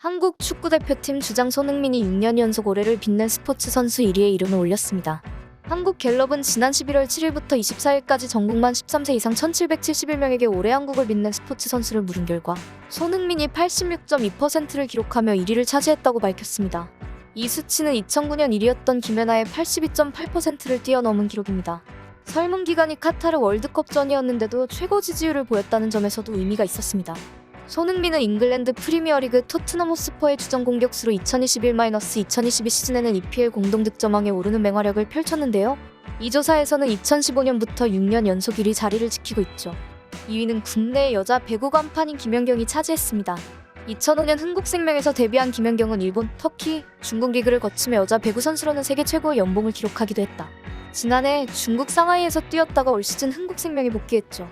한국 축구대표팀 주장 손흥민이 6년 연속 올해를 빛낸 스포츠 선수 1위에 이름을 올렸습니다. 한국 갤럽은 지난 11월 7일부터 24일까지 전국만 13세 이상 1771명에게 올해 한국을 빛낸 스포츠 선수를 물은 결과 손흥민이 86.2%를 기록하며 1위를 차지했다고 밝혔습니다. 이 수치는 2009년 1위였던 김연아의 82.8%를 뛰어넘은 기록입니다. 설문 기간이 카타르 월드컵 전이었는데도 최고 지지율을 보였다는 점에서도 의미가 있었습니다. 손흥민은 잉글랜드 프리미어리그 토트넘 호스퍼의 주전 공격수로 2021-2022 시즌에는 EPL 공동 득점왕에 오르는 맹활약을 펼쳤는데요. 이 조사에서는 2015년부터 6년 연속 1위 자리를 지키고 있죠. 2위는 국내 여자 배구 간판인 김연경이 차지했습니다. 2005년 흥국생명에서 데뷔한 김연경은 일본, 터키, 중국 리그를 거치며 여자 배구 선수로는 세계 최고의 연봉을 기록하기도 했다. 지난해 중국 상하이에서 뛰었다가 올 시즌 흥국생명에 복귀했죠.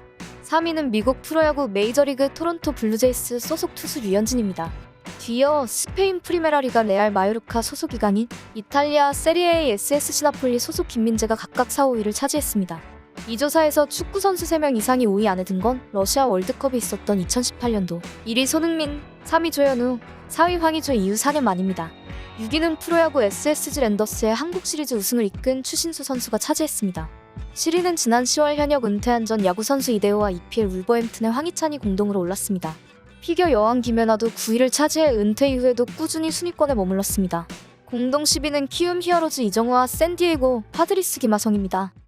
3위는 미국 프로야구 메이저리그 토론토 블루제이스 소속 투수 류현진입니다. 뒤이어 스페인 프리메라리가 레알 마요르카 소속 이 강인, 이탈리아 세리에의 SSC 나폴리 소속 김민재가 각각 4, 5위를 차지했습니다. 이 조사에서 축구 선수 3명 이상이 5위 안에 든 건 러시아 월드컵이 있었던 2018년도 1위 손흥민, 3위 조현우, 4위 황희조 이후 4년 만입니다. 6위는 프로야구 SSG 랜더스의 한국 시리즈 우승을 이끈 추신수 선수가 차지했습니다. 7위는 지난 10월 현역 은퇴한 전 야구 선수 이대호와 EPL 울버햄튼의 황희찬이 공동으로 올랐습니다. 피겨 여왕 김연아도 9위를 차지해 은퇴 이후에도 꾸준히 순위권에 머물렀습니다. 공동 10위는 키움 히어로즈 이정우와 샌디에고 파드리스 김하성입니다.